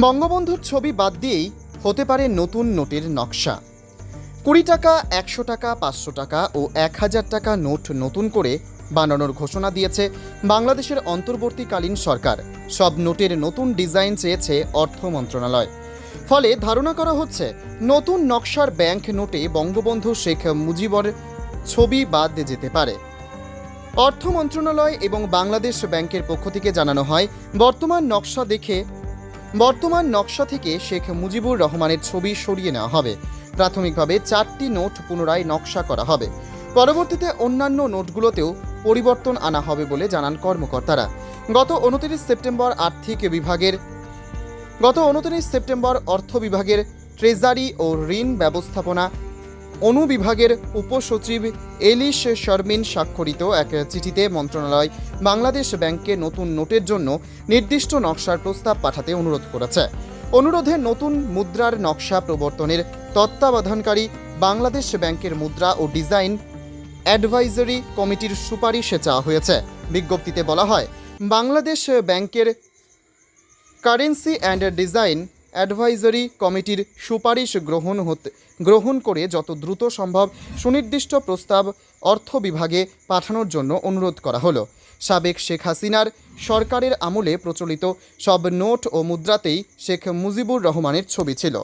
বঙ্গবন্ধুর ছবি বাদ দিয়েই হতে পারে নতুন নোটের নকশা। কুড়ি টাকা, একশো টাকা, পাঁচশো টাকা ও এক হাজার টাকা নোট নতুন করে বানানোর ঘোষণা দিয়েছে বাংলাদেশের অন্তর্বর্তীকালীন সরকার। সব নোটের নতুন ডিজাইন চেয়েছে অর্থ মন্ত্রণালয়। ফলে ধারণা করা হচ্ছে, নতুন নকশার ব্যাংক নোটে বঙ্গবন্ধু শেখ মুজিবর ছবি বাদ যেতে পারে। অর্থ মন্ত্রণালয় এবং বাংলাদেশ ব্যাংকের পক্ষ থেকে জানানো হয়, বর্তমান নকশা দেখে বর্তমান নকশা থেকে শেখ মুজিবুর রহমানের ছবি সরিয়ে নেওয়া হবে। প্রাথমিকভাবে চারটি নোট পুনরায় নকশা করা হবে। পরবর্তীতে অন্যান্য নোটগুলোতেও পরিবর্তন আনা হবে বলে জানান কর্মকর্তারা। গত উনত্রিশ সেপ্টেম্বর আর্থিক বিভাগের গত উনত্রিশ সেপ্টেম্বর অর্থ বিভাগের ট্রেজারি ও ঋণ ব্যবস্থাপনা অনুবিভাগের উপসচিব এলিশ শর্মিন স্বাক্ষরিত এক চিঠিতে মন্ত্রণালয় বাংলাদেশ ব্যাংককে নতুন নোটের জন্য নির্দিষ্ট নকশার প্রস্তাব পাঠাতে অনুরোধ করেছে। অনুরোধে নতুন মুদ্রার নকশা প্রবর্তনের তত্ত্বাবধানকারী বাংলাদেশ ব্যাংকের মুদ্রা ও ডিজাইন অ্যাডভাইজারি কমিটির সুপারিশে চাওয়া হয়েছে। বিজ্ঞপ্তিতে বলা হয়, বাংলাদেশ ব্যাংকের কারেন্সি অ্যান্ড ডিজাইন অ্যাডভাইজারি কমিটির সুপারিশ গ্রহণ হতে গ্রহণ করে যত দ্রুত সম্ভব সুনির্দিষ্ট প্রস্তাব অর্থ বিভাগে পাঠানোর জন্য অনুরোধ করা হলো। সাবেক শেখ হাসিনার সরকারের আমলে প্রচলিত সব নোট ও মুদ্রাতেই শেখ মুজিবুর রহমানের ছবি ছিল।